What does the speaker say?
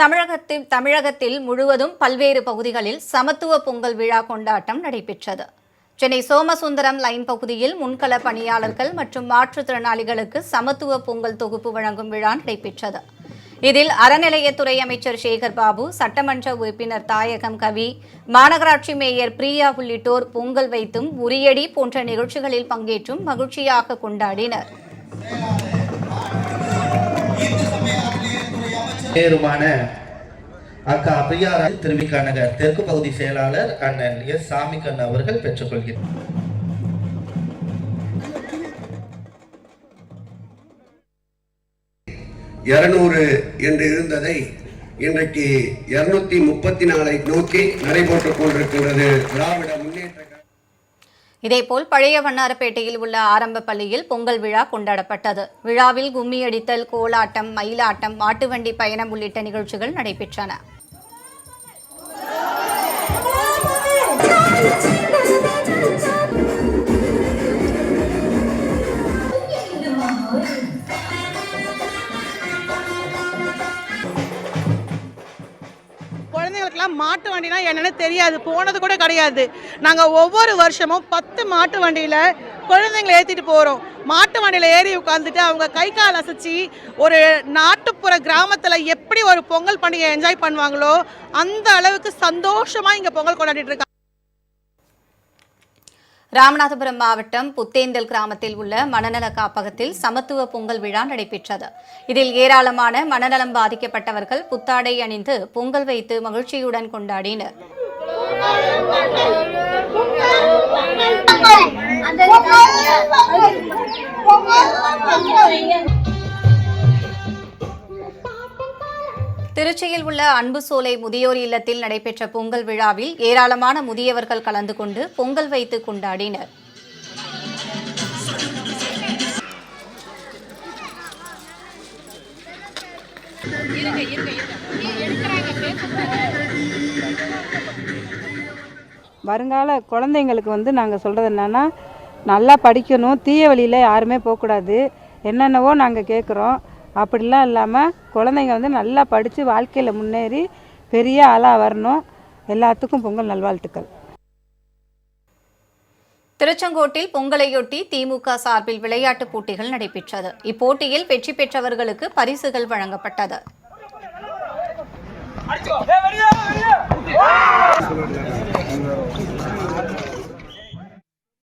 தமிழகத்தில் தமிழகத்தில் முழுவதும் பல்வேறு பகுதிகளில் சமத்துவ பொங்கல் விழா கொண்டாட்டம் நடைபெற்றது. சென்னை சோமசுந்தரம் லைன் பகுதியில் முன்கள பணியாளர்கள் மற்றும் மாற்றுத்திறனாளிகளுக்கு சமத்துவ பொங்கல் தொகுப்பு வழங்கும் விழா நடைபெற்றது. இதில் அறநிலையத்துறை அமைச்சர் சேகர் பாபு சட்டமன்ற உறுப்பினர் தாயகம் கவி மாநகராட்சி மேயர் பிரியா உள்ளிட்டோர் பொங்கல் வைத்தும் உரியடி போன்ற நிகழ்ச்சிகளில் பங்கேற்றும் மகிழ்ச்சியாக கொண்டாடினர். பேருமான அக்கா பிரியாராஜ் திருவிக்கா நகர் தெற்கு பகுதி செயலாளர் அண்ணன் எஸ் சாமிக்கண்ணன் அவர்கள் பெற்றுக்கொள்கிறார். இருநூறு என்று இருந்ததை இன்றைக்கு இருநூத்தி முப்பத்தி நாலை நோக்கி நடைபெற்றுக் கொண்டிருக்கின்றது திராவிட முன்னேற்ற இதேபோல் பழைய வண்ணாரப்பேட்டையில் உள்ள ஆரம்ப பள்ளியில் பொங்கல் விழா கொண்டாடப்பட்டது. விழாவில் கும்மியடித்தல் கோலாட்டம் மயிலாட்டம் மாட்டுவண்டி பயணம் உள்ளிட்ட நிகழ்ச்சிகள் நடைபெற்றன. குழந்தைங்களுக்குலாம் மாட்டு வண்டினா என்னன்னு தெரியாது. போனது கூட கிடையாது. நாங்கள் ஒவ்வொரு வருஷமும் பத்து மாட்டு வண்டியில் குழந்தைங்களை ஏற்றிட்டு போகிறோம் மாட்டு வண்டியில் ஏறி உட்காந்துட்டு அவங்க கை கால் அசைச்சி ஒரு நாட்டுப்புற கிராமத்தில் எப்படி ஒரு பொங்கல் பண்டிகை என்ஜாய் பண்ணுவாங்களோ அந்த அளவுக்கு சந்தோஷமாக இங்கே பொங்கல் கொண்டாடிட்டு இருக்காங்க. ராமநாதபுரம் மாவட்டம் புத்தேந்தல் கிராமத்தில் உள்ள மனநல காப்பகத்தில் சமத்துவ பொங்கல் விழா நடைபெற்றது. இதில் ஏராளமான மனநலம் பாதிக்கப்பட்டவர்கள் புத்தாடை அணிந்து பொங்கல் வைத்து மகிழ்ச்சியுடன் கொண்டாடினர். திருச்சியில் உள்ள அன்பு சோலை முதியோர் இல்லத்தில் நடைபெற்ற பொங்கல் விழாவில் ஏராளமான முதியவர்கள் கலந்து கொண்டு பொங்கல் வைத்து கொண்டாடினர். வருங்கால குழந்தைங்களுக்கு வந்து நாங்கள் சொல்கிறது என்னென்னா நல்லா படிக்கணும் தீய வழியில் யாருமே போகக்கூடாது. என்னென்னவோ நாங்கள் கேட்குறோம் அப்படிலாம் இல்லாமல் குழந்தைங்க வந்து நல்லா படித்து வாழ்க்கையில் முன்னேறி பெரிய ஆளாக வரணும். எல்லாத்துக்கும் பொங்கல் நல்வாழ்த்துக்கள். திருச்செங்கோட்டில் பொங்கலையொட்டி திமுக சார்பில் விளையாட்டுப் போட்டிகள் நடைபெற்றது. இப்போட்டியில் வெற்றி பெற்றவர்களுக்கு பரிசுகள் வழங்கப்பட்டது.